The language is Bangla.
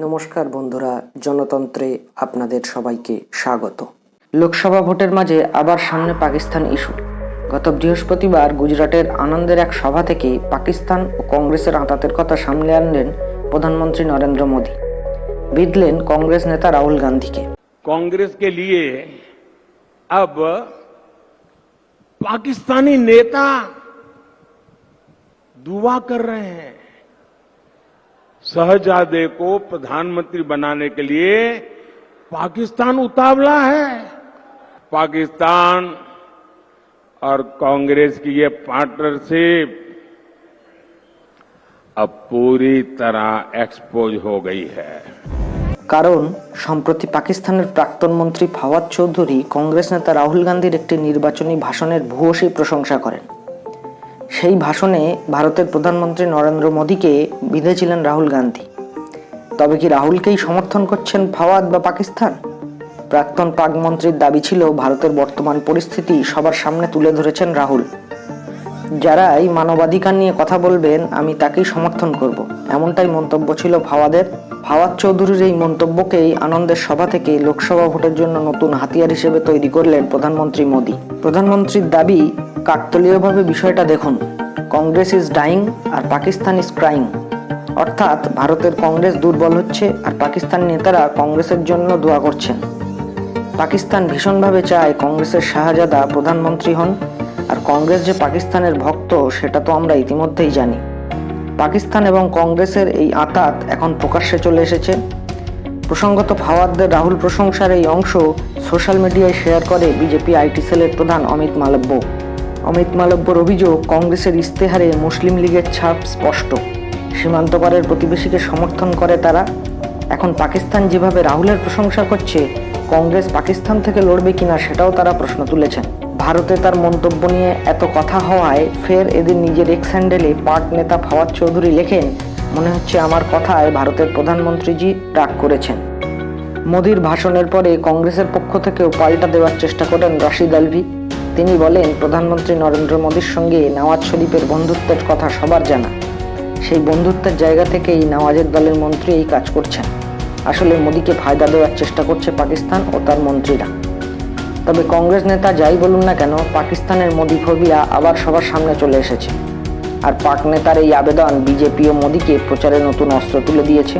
নমস্কার বন্ধুরা জনতন্ত্রে আপনাদের সবাইকে স্বাগত লোকসভা ভোটের মাঝে আবার সামনে পাকিস্তান ইস্যু গত বৃহস্পতিবার গুজরাটের আনন্দের এক সভা থেকে পাকিস্তান ও কংগ্রেসের আঁতাতের কথা সামনে আনলেন প্রধানমন্ত্রী নরেন্দ্র মোদী বিধলেন কংগ্রেস নেতা রাহুল গান্ধীকে कांग्रेस के लिए अब पाकिस्तानी नेता दुआ कर रहे हैं शहजादे को प्रधानमंत्री बनाने के लिए पाकिस्तान उतावला है पाकिस्तान और कांग्रेस की ये पार्टनरशिप अब पूरी तरह एक्सपोज हो गई है কারণ সম্প্রতি পাকিস্তানের প্রাক্তন মন্ত্রী ফাওয়াদ চৌধুরী কংগ্রেস নেতা রাহুল গান্ধীর একটি নির্বাচনী ভাষণের ভূয়সী প্রশংসা করেন সেই ভাষণে ভারতের প্রধানমন্ত্রী নরেন্দ্র মোদীকে বিঁধেছিলেন রাহুল গান্ধী। তবে কি রাহুলকেই সমর্থন করছেন ফাওয়াদ বা পাকিস্তান? প্রাক্তন পাক মন্ত্রীর দাবি ছিল ভারতের বর্তমান পরিস্থিতি সবার সামনে তুলে ধরেছেন রাহুল। যারা এই মানবাধিকার নিয়ে কথা বলবেন, আমি তাকেই সমর্থন করব। এমনটাই মন্তব্য ছিল ফাওয়াদের। ফাওয়াদ চৌধুরীর এই মন্তব্যকেই আনন্দের সভা থেকে লোকসভা ভোটের জন্য নতুন হাতিয়ার হিসেবে তৈরি করলেন প্রধানমন্ত্রী মোদী। প্রধানমন্ত্রীর দাবি কাকতলীয়ভাবে বিষয়টা দেখুন। কংগ্রেস ইজ ডাইং আর পাকিস্তান ইজ ক্রাইং। অর্থাৎ ভারতের কংগ্রেস দুর্বল হচ্ছে আর পাকিস্তান নেতারা কংগ্রেসের জন্য দোয়া করছেন। পাকিস্তান ভীষণভাবে চায় কংগ্রেসের শাহজাদা প্রধানমন্ত্রী হন আর কংগ্রেস যে পাকিস্তানের ভক্ত, সেটা তো আমরা ইতিমধ্যেই জানি। পাকিস্তান এবং কংগ্রেসের এই আতাত এখন প্রকাশ্যে চলে এসেছে। প্রসঙ্গত ফাওয়াদদের রাহুল প্রশংসার এই অংশ সোশ্যাল মিডিয়ায় শেয়ার করে বিজেপি আইটি সেলের প্রধান অমিত মালব্য। অমিত মালব্যর অভিযোগ, কংগ্রেসের ইস্তেহারে মুসলিম লীগের ছাপ স্পষ্ট। সীমান্তপারের প্রতিবেশীকে সমর্থন করে তারা। এখন পাকিস্তান যেভাবে রাহুলের প্রশংসা করছে, কংগ্রেস পাকিস্তান থেকে লড়বে কিনা সেটাও তারা প্রশ্ন তুলেছেন। ভারতে তার মন্তব্য নিয়ে এত কথা হওয়ায় ফের এদের নিজের এক্স হ্যান্ডেলে পাক নেতা ফাওয়াদ চৌধুরী লেখেন, মনে হচ্ছে আমার কথায় ভারতের প্রধানমন্ত্রীজি রাগ করেছেন। মোদির ভাষণের পরে কংগ্রেসের পক্ষ থেকেও পাল্টা দেওয়ার চেষ্টা করেন রাশিদ আলভি। তিনি বলেন, প্রধানমন্ত্রী নরেন্দ্র মোদীর সঙ্গে নওয়াজ শরীফের বন্ধুত্বের কথা সবার জানা। সেই বন্ধুত্বের জায়গা থেকেই নওয়াজের দলের মন্ত্রী এই কাজ করছেন। আসলে মোদীকে ফায়দা দেওয়ার চেষ্টা করছে পাকিস্তান ও তার মন্ত্রীরা। তবে কংগ্রেস নেতা যাই বলুন না কেন, পাকিস্তানের মোদী ফোবিয়া আবার সবার সামনে চলে এসেছে। আর পাক নেতার এই আবেদন বিজেপি ও মোদীকে প্রচারে নতুন অস্ত্র তুলে দিয়েছে।